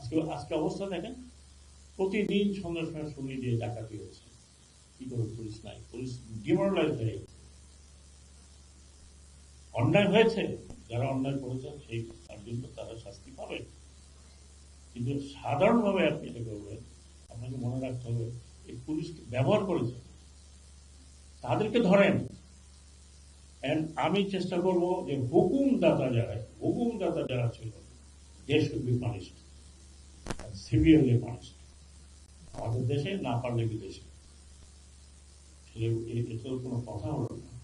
আজকে আজকে অবস্থা দেখেন, প্রতিদিন সন্ধ্যার সময় শুনি দিয়ে ডাকাতি হচ্ছে কি করে পুলিশ নাই? পুলিশ ডিমোরালাইজ হয়ে। অন্যায় হয়েছে, যারা অন্যায় করেছেন সেই তার জন্য তারা শাস্তি পাবে। কিন্তু সাধারণভাবে আপনি এটা করবেন, আপনাকে মনে রাখতে হবে, এই পুলিশকে ব্যবহার করেছে, তাদেরকে ধরেন। আমি চেষ্টা করব যে হুকুমদাতা যারা হুকুমদাতা যারা ছিল they should be punished severely punished আমাদের দেশে না পারলে বিদেশে। ছেলে, এ- এ কোনো কথা হলো না।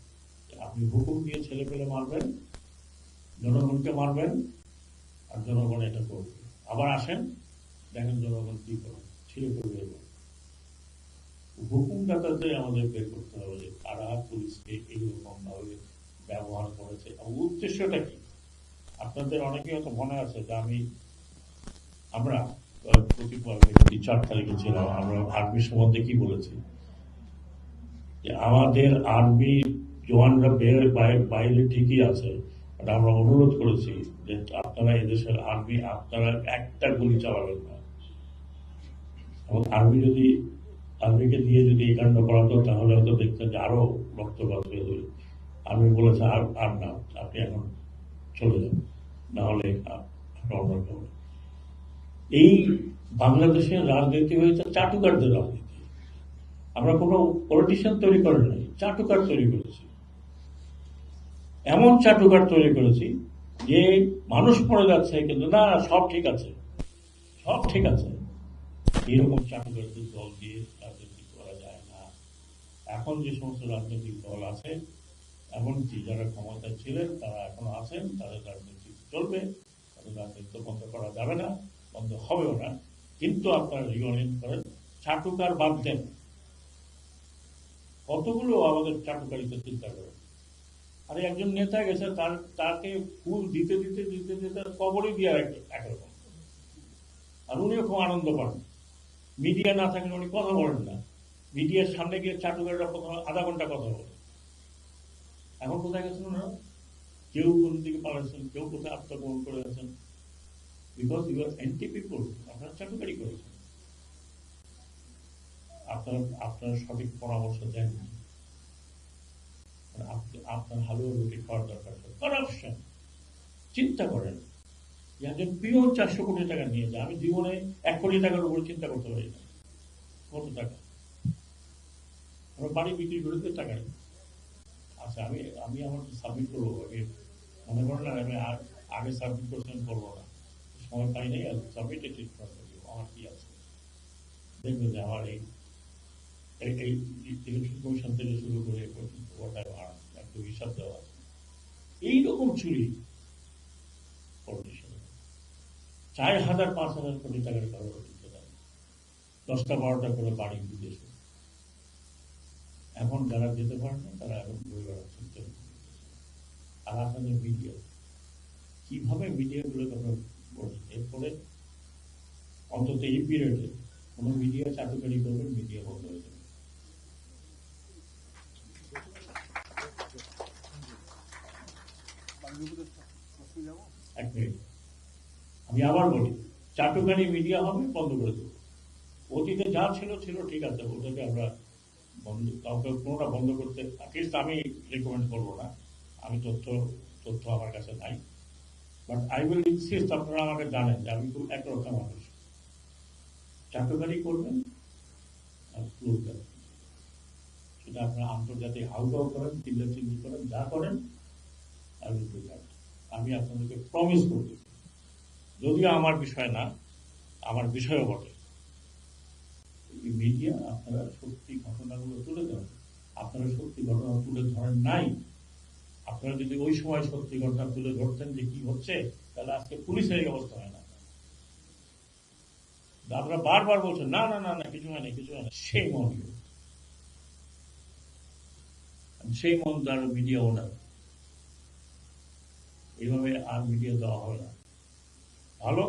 আপনি হুকুম দিয়ে ছেলে পেলে মারবেন, জনগণকে মারবেন, আর জনগণ এটা করবে। আবার আসেন, দেখেন জনগণ কি করে, ছিঁড়ে করবে এবার। হুকুমদাতাতে আমাদের বের করতে হবে যে কারা পুলিশকে এইরকম ভাবে ব্যবহার করেছে। উদ্দেশ্যটা কি? আপনাদের অনেকেই হয়তো মনে আছে যে আমি আমরা ব্যক্তি চার তারিখে ছিলাম আমরা আর্মি সম্বন্ধে কি বলেছি? যে আমাদের আর্মি জওয়ানরা বের বাইরে- ঠিকই আছে but আমরা অনুরোধ করেছি যে আপনারা এদেশের আর্মি আপনারা একটা গুলি চালাবেন না। এবং আর্মি যদি আর্মিকে দিয়ে যদি এই কাণ্ড করাতো তাহলে হয়তো দেখতেন যে আরও রক্তপাত হয়ে যাবে। আর্মি বলেছে আর আর না, আপনি এখন চলে যান। না হলে আপনার অন্য। এই বাংলাদেশের রাজনীতি হয়েছে চাটুকারদের রাজনীতি। আমরা কোনো পলিটিশিয়ান তৈরি করেন নাই, চাটুকার তৈরি করেছি। এমন চাটুকার তৈরি করেছি যে মানুষ পড়ে যাচ্ছে কিন্তু না, সব ঠিক আছে। সব ঠিক আছে। এরকম চাটুকারদের দল দিয়ে রাজনীতি করা যায় না। এখন যে সমস্ত রাজনৈতিক দল আছে, এমনকি যারা ক্ষমতায় ছিলেন, তারা এখনও আছেন, তাদের রাজনীতি চলবে, তাদের রাজনীতি বন্ধ করা যাবে না। বন্ধ হবেও না। কিন্তু আপনারা রিওয়ার্ড করেন। চাটুকার বাদ দেন। কতগুলো আমাদের চাটুকারিতে চিন্তা করেন? আরে একজন নেতা গেছে, তার, তাকে ফুল দিতে দিতে দিতে দিতে কবরই দিয়ে এক- একরকম আর উনিও খুব আনন্দ পান। মিডিয়া না থাকলে উনি কথা বলেন না। মিডিয়ার সামনে গিয়ে চাটুকাররা প্রথম আধা ঘণ্টা কথা বলে এখন কোথায় গেছেন ওনারা? কেউ কোন দিকে পালাচ্ছেন কেউ কোথায় আত্মগ্রহণ করে আছেন because you are anti people আপনারা চাটুকারি করেছেন। আপনার আপনার সঠিক পরামর্শ দেন আপনি, আপনার হালুয়া রুটি খাওয়ার দরকার করাপশন চিন্তা করেন। যে একজন পিওর চারশো কোটি টাকা নিয়ে যায়। আমি জীবনে এক কোটি টাকার উপরে চিন্তা করতে পারি না। কত টাকা? আমরা বাড়ি বিক্রি করে দিয়ে টাকা। আচ্ছা আমি আমি আমার সাবমিট করব। মনে করেন আমি আগে সাবমিট করছেন করব না। নাই আর সাবমিট ঠিক করতে হবে। আমার কি আছে দেখবেন যে আমার এই এই এই ইলেকশন কমিশন থেকে শুরু করে আর একটু হিসাব দেওয়া এইরকম চুরি চার হাজার পাঁচ হাজার কোটি টাকার কারও দিতে দেয় দশটা বারোটা করে বাড়ি বিদেশে এখন যারা যেতে পারে না তারা এখন বই বেড়াচ্ছেন আর আপনাদের মিডিয়া কীভাবে মিডিয়াগুলোকে আপনার এরপরে অন্তত এই পিরিয়ডে কোনো মিডিয়া চাকরি করবেন মিডিয়া বন্ধ হয়ে যাবে। এক মিনিট। আমি আবার বলি, চাটুকারি মিডিয়া হবে, বন্ধ করে দেবো। অতীতে যা ছিল ছিল, ঠিক আছে, ওটাকে আমরা বন্ধ, কাউকে কোনোটা বন্ধ করতে আমি রেকমেন্ড করব না। আমি তথ্য তথ্য আমার কাছে নাই। বাট আই উইল ইনসিস্ট আপনারা আমাকে জানেন যে আমি খুব একরকম মানুষ। চাটুকারি করবেন আর ক্লোজ দেবেন। সেটা আপনারা আন্তর্জাতিক হাউডাউ করেন চিল্লা চিল্লি করেন, যা করেন will do that. আমি আপনাদেরকে প্রমিস করতে যদিও আমার বিষয় না, আমার বিষয়ও বটে। মিডিয়া আপনারা সত্যি ঘটনাগুলো তুলে ধরেন। আপনারা সত্যি ঘটনা তুলে ধরেন নাই। আপনারা যদি ওই সময় সত্যি ঘটনা তুলে ধরতেন যে কি হচ্ছে, তাহলে আজকে পুলিশের এই অবস্থা হয় না। আপনারা বারবার বলছেন, না না না না, কিছু হয় না, কিছু হয় না। সেই মন সেই মন তার মিডিয়া ওনার এইভাবে আর মিডিয়া দেওয়া হবে না। ভালো